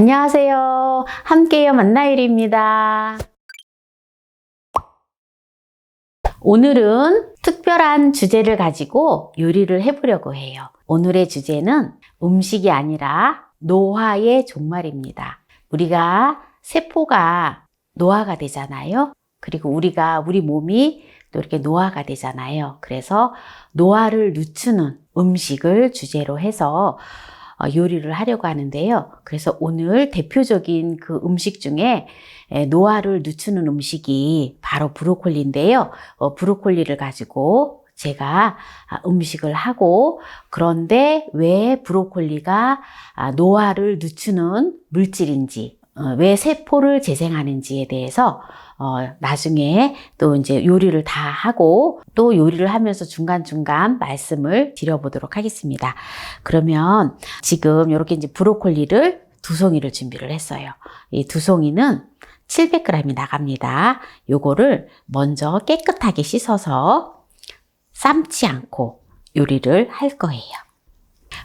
안녕하세요. 함께요 만나일입니다. 오늘은 특별한 주제를 가지고 요리를 해보려고 해요. 오늘의 주제는 음식이 아니라 노화의 종말입니다. 우리가 세포가 노화가 되잖아요. 그리고 우리가 우리 몸이 또 이렇게 노화가 되잖아요. 그래서 노화를 늦추는 음식을 주제로 해서 어, 요리를 하려고 하는데요. 그래서 오늘 대표적인 그 음식 중에 에, 노화를 늦추는 음식이 바로 브로콜리인데요. 어, 브로콜리를 가지고 제가 아, 음식을 하고 그런데 왜 브로콜리가 아, 노화를 늦추는 물질인지 어, 왜 세포를 재생하는지에 대해서 어, 나중에 또 이제 요리를 다 하고 또 요리를 하면서 중간중간 말씀을 드려보도록 하겠습니다. 그러면 지금 이렇게 이제 브로콜리를 두 송이를 준비를 했어요. 이 두 송이는 700g이 나갑니다. 요거를 먼저 깨끗하게 씻어서 삶지 않고 요리를 할 거예요.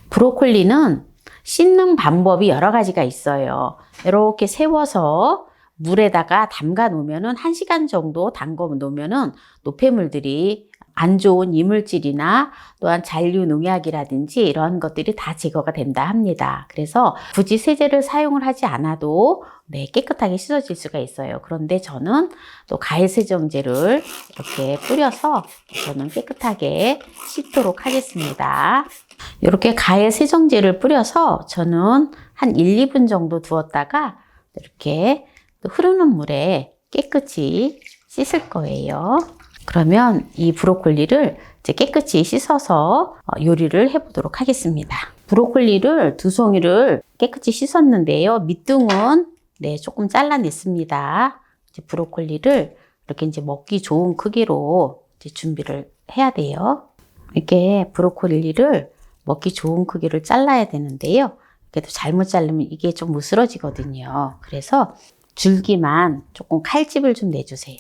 브로콜리는 씻는 방법이 여러 가지가 있어요. 이렇게 세워서 물에다가 담가 놓으면은 1시간 정도 담가 놓으면은 노폐물들이 안 좋은 이물질이나 또한 잔류 농약이라든지 이런 것들이 다 제거가 된다 합니다. 그래서 굳이 세제를 사용을 하지 않아도 네, 깨끗하게 씻어질 수가 있어요. 그런데 저는 또 가해 세정제를 이렇게 뿌려서 저는 깨끗하게 씻도록 하겠습니다. 이렇게 가해 세정제를 뿌려서 저는 한 1, 2분 정도 두었다가 이렇게 또 흐르는 물에 깨끗이 씻을 거예요. 그러면 이 브로콜리를 이제 깨끗이 씻어서 어, 요리를 해보도록 하겠습니다. 브로콜리를 두 송이를 깨끗이 씻었는데요. 밑둥은 네, 조금 잘라냈습니다. 이제 브로콜리를 이렇게 이제 먹기 좋은 크기로 이제 준비를 해야 돼요. 이렇게 브로콜리를 먹기 좋은 크기를 잘라야 되는데요. 또 잘못 자르면 이게 좀 무스러지거든요. 그래서 줄기만 조금 칼집을 좀 내주세요.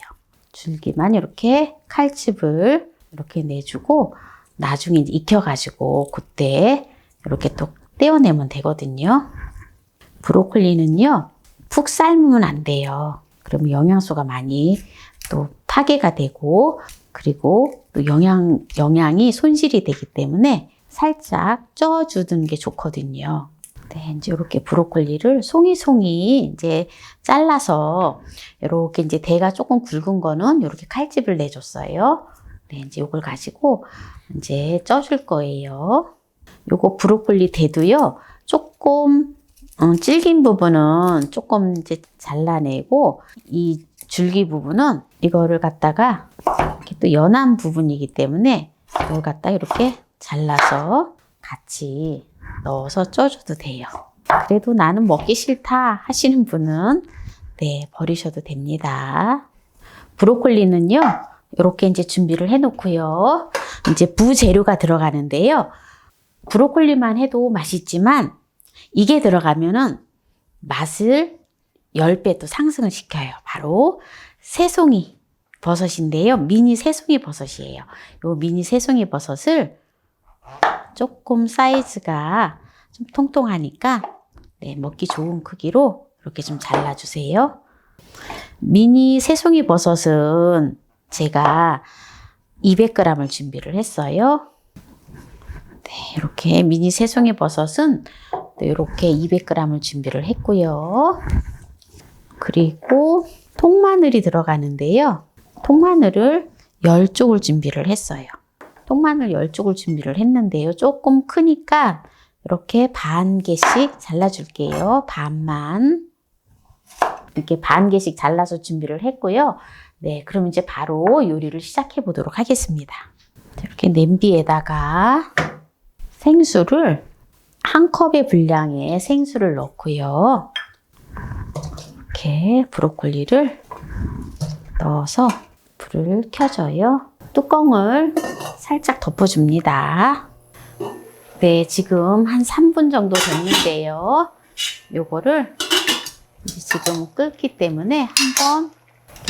줄기만 이렇게 칼집을 이렇게 내주고 나중에 익혀가지고 그때 이렇게 또 떼어내면 되거든요. 브로콜리는요, 푹 삶으면 안 돼요. 그러면 영양소가 많이 또 파괴가 되고 그리고 또 영양, 영양이 손실이 되기 때문에 살짝 쪄주는 게 좋거든요. 네, 이제 이렇게 브로콜리를 송이송이 이제 잘라서 이렇게 이제 대가 조금 굵은 거는 이렇게 칼집을 내줬어요. 네, 이제 이걸 가지고 이제 쪄줄 거예요. 요거 브로콜리 대도요, 조금 음, 질긴 부분은 조금 이제 잘라내고 이 줄기 부분은 이거를 갖다가 이렇게 또 연한 부분이기 때문에 이걸 갖다 이렇게 잘라서 같이 넣어서 쪄줘도 돼요. 그래도 나는 먹기 싫다 하시는 분은 네, 버리셔도 됩니다. 브로콜리는요, 이렇게 이제 준비를 해 놓고요. 이제 부재료가 들어가는데요. 브로콜리만 해도 맛있지만 이게 들어가면은 맛을 10배 또 상승을 시켜요. 바로 새송이 버섯인데요. 미니 새송이 버섯이에요. 요 미니 새송이 버섯을 조금 사이즈가 좀 통통하니까 네, 먹기 좋은 크기로 이렇게 좀 잘라주세요. 미니 새송이 버섯은 제가 200g을 준비를 했어요. 네, 이렇게 미니 새송이 버섯은 이렇게 200g을 준비를 했고요. 그리고 통마늘이 들어가는데요. 통마늘을 10쪽을 준비를 했어요. 통마늘 10쪽을 준비를 했는데요. 조금 크니까 이렇게 반 개씩 잘라줄게요. 반만. 이렇게 반 개씩 잘라서 준비를 했고요. 네, 그럼 이제 바로 요리를 시작해 보도록 하겠습니다. 이렇게 냄비에다가 생수를 한 컵의 분량의 생수를 넣고요. 이렇게 브로콜리를 넣어서 불을 켜줘요. 뚜껑을 살짝 덮어줍니다. 네, 지금 한 3분 정도 됐는데요. 요거를 지금 끓기 때문에 한번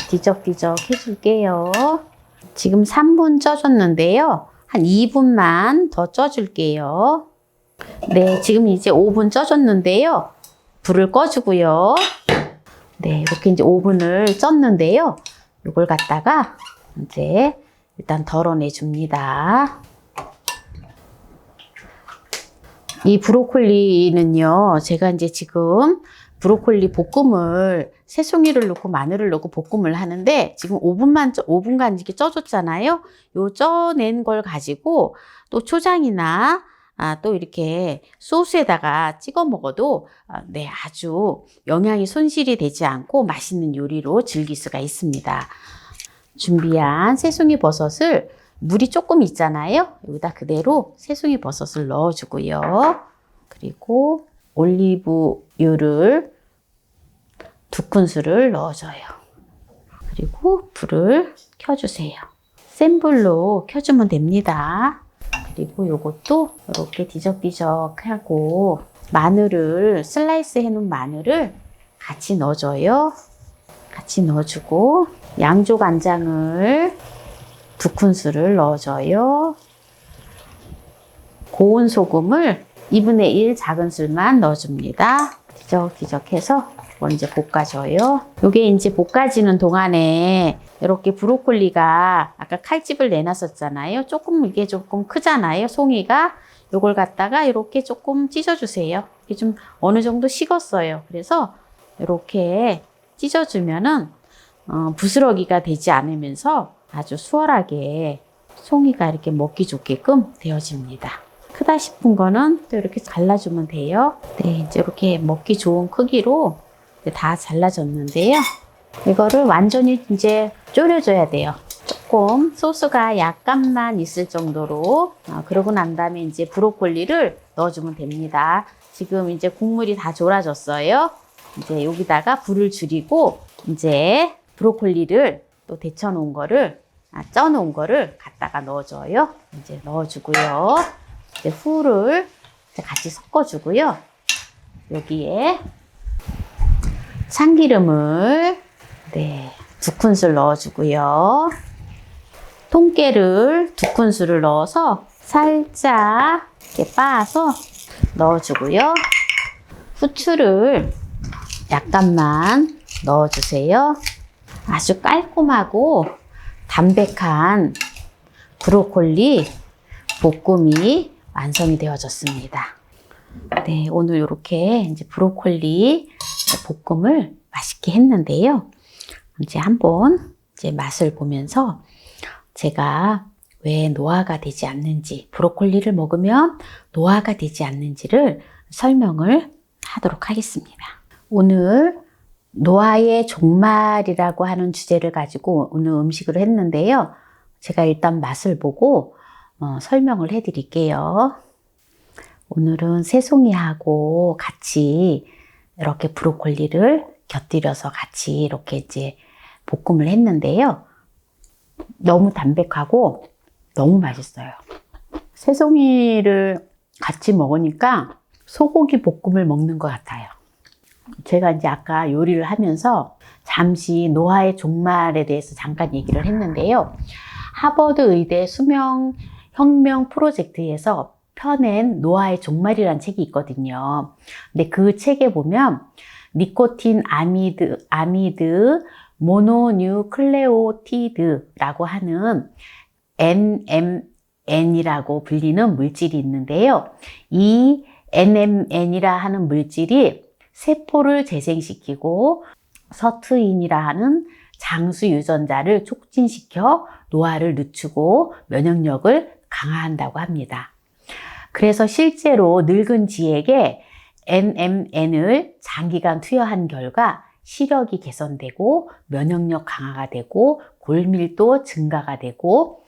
뒤적뒤적 해줄게요. 지금 3분 쪄줬는데요. 한 2분만 더 쪄줄게요. 네, 지금 이제 5분 쪄줬는데요. 불을 꺼주고요. 네, 이렇게 이제 오븐을 쪘는데요. 이걸 갖다가 이제 일단 덜어내 줍니다. 이 브로콜리는요, 제가 이제 지금 브로콜리 볶음을 새송이를 넣고 마늘을 넣고 볶음을 하는데 지금 5분만 5분간 이렇게 쪄줬잖아요. 요 쪄낸 걸 가지고 또 초장이나 아, 또 이렇게 소스에다가 찍어 먹어도 아, 네, 아주 영양이 손실이 되지 않고 맛있는 요리로 즐길 수가 있습니다. 준비한 새송이 버섯을 물이 조금 있잖아요. 여기다 그대로 새송이 버섯을 넣어주고요. 그리고 올리브유를 두 큰술을 넣어줘요. 그리고 불을 켜주세요. 센 불로 켜주면 됩니다. 그리고 요것도 이렇게 뒤적뒤적하고 마늘을 슬라이스 해놓은 마늘을 같이 넣어줘요. 같이 넣어주고 양조 간장을 두 큰술을 넣어줘요. 고운 소금을 2분의 1 작은 술만 넣어줍니다. 뒤적뒤적해서 먼저 볶아줘요. 요게 이제 볶아지는 동안에 이렇게 브로콜리가 아까 칼집을 내놨었잖아요. 조금 이게 조금 크잖아요. 송이가 요걸 갖다가 이렇게 조금 찢어주세요. 이게 좀 어느 정도 식었어요. 그래서 이렇게 찢어주면은 어, 부스러기가 되지 않으면서 아주 수월하게 송이가 이렇게 먹기 좋게끔 되어집니다. 크다 싶은 거는 또 이렇게 잘라주면 돼요. 네, 이제 이렇게 먹기 좋은 크기로 다 잘라졌는데요. 이거를 완전히 이제 졸여줘야 돼요. 조금 소스가 약간만 있을 정도로 어, 그러고 난 다음에 이제 브로콜리를 넣어주면 됩니다. 지금 이제 국물이 다 졸아졌어요. 이제 여기다가 불을 줄이고 이제 브로콜리를 또 데쳐 놓은 거를 아, 쪄 놓은 거를 갖다가 넣어줘요. 이제 넣어주고요. 이제 후를 이제 같이 섞어주고요. 여기에 참기름을 네, 두 큰술 넣어주고요. 통깨를 두 큰술을 넣어서 살짝 이렇게 빻아서 넣어주고요. 후추를 약간만 넣어주세요. 아주 깔끔하고 담백한 브로콜리 볶음이 완성이 되어졌습니다. 네, 오늘 이렇게 이제 브로콜리 볶음을 맛있게 했는데요. 이제 한번 이제 맛을 보면서 제가 왜 노화가 되지 않는지, 브로콜리를 먹으면 노화가 되지 않는지를 설명을 하도록 하겠습니다. 오늘 노화의 종말이라고 하는 주제를 가지고 오늘 음식을 했는데요. 제가 일단 맛을 보고 어, 설명을 해 드릴게요. 오늘은 새송이하고 같이 이렇게 브로콜리를 곁들여서 같이 이렇게 이제 볶음을 했는데요. 너무 담백하고 너무 맛있어요. 새송이를 같이 먹으니까 소고기 볶음을 먹는 것 같아요. 제가 이제 아까 요리를 하면서 잠시 노화의 종말에 대해서 잠깐 얘기를 했는데요. 하버드 의대 수명 혁명 프로젝트에서 펴낸 노화의 종말이라는 책이 있거든요. 근데 그 책에 보면 니코틴 아미드, 아미드, 모노뉴클레오티드라고 하는 NMN이라고 불리는 물질이 있는데요. 이 NMN이라 하는 물질이 세포를 재생시키고 서트인이라 하는 장수 유전자를 촉진시켜 노화를 늦추고 면역력을 강화한다고 합니다. 그래서 실제로 늙은 쥐에게 NMN을 장기간 투여한 결과 시력이 개선되고 면역력 강화가 되고 골밀도 증가가 되고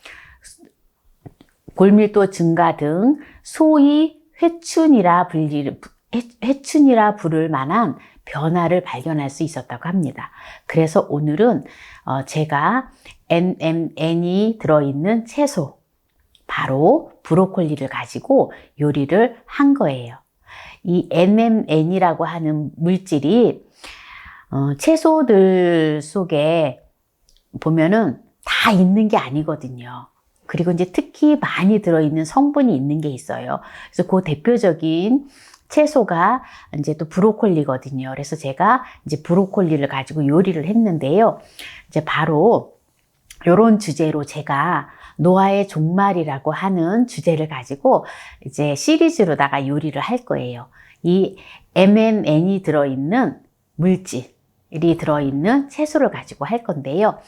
골밀도 증가 등 소위 회춘이라 불릴 회춘이라 부를 만한 변화를 발견할 수 있었다고 합니다. 그래서 오늘은 어, 제가 NMN이 들어있는 채소, 바로 브로콜리를 가지고 요리를 한 거예요. 이 NMN이라고 하는 물질이 어, 채소들 속에 보면은 다 있는 게 아니거든요. 그리고 이제 특히 많이 들어있는 성분이 있는 게 있어요. 그래서 그 대표적인 채소가 이제 또 브로콜리거든요. 그래서 제가 이제 브로콜리를 가지고 요리를 했는데요. 이제 바로 요런 주제로 제가 노아의 종말이라고 하는 주제를 가지고 이제 시리즈로다가 요리를 할 거예요. 이 MNN이 들어있는 물질이 들어있는 채소를 가지고 할 건데요.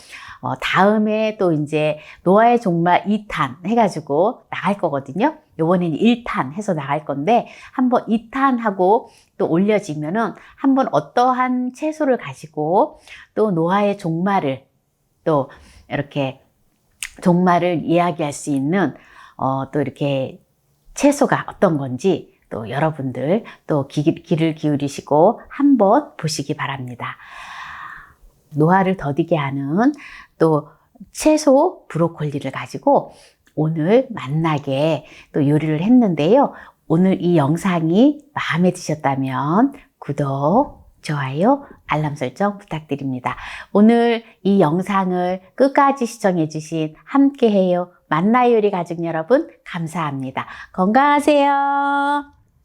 어, 다음에 또 이제 노아의 종말 2탄 해가지고 나갈 거거든요. 요번에는 1탄 해서 나갈 건데 한번 2탄하고 또 올려지면은 한번 어떠한 채소를 가지고 또 노아의 종말을 또 이렇게 종말을 이야기할 수 있는 어, 또 이렇게 채소가 어떤 건지 또 여러분들 또 귀, 귀를 기울이시고 한번 보시기 바랍니다. 노화를 더디게 하는 또 채소 브로콜리를 가지고 오늘 만나게 또 요리를 했는데요. 오늘 이 영상이 마음에 드셨다면 구독, 좋아요, 알람 설정 부탁드립니다. 오늘 이 영상을 끝까지 시청해 주신 함께해요. 만나 요리 가족 여러분, 감사합니다. 건강하세요.